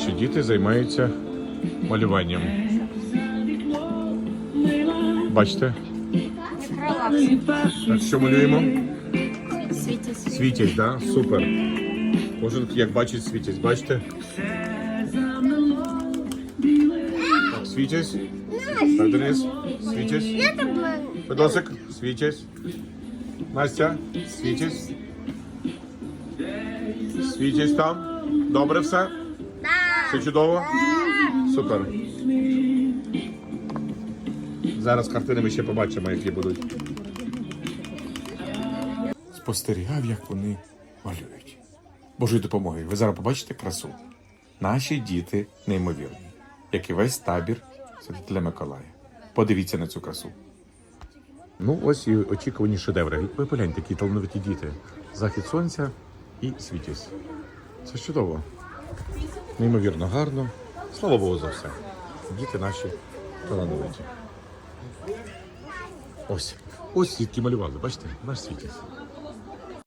Наші діти займаються малюванням. Бачите? Так, що малюємо? Світість. Світять, да? Супер. Кожен як бачить світять, бачите? Так, світять. Так, Денис, світять. Федосик, світять. Настя, світять. Світять там. Добре все? Все чудово? Супер. Зараз картини ми ще побачимо, які будуть. Спостерігав, як вони малюють. Божої допомоги. Ви зараз побачите красу. Наші діти неймовірні, як і весь табір Святителя Миколая. Подивіться на цю красу. Ну, ось і очікувані шедеври. Ви погляньте, такі талановиті діти. Захід сонця і світість. Це чудово. Неймовірно гарно. Слава Богу за все. Діти наші талановиті. Ось. Ось звідки малювали, бачите? Наш світість.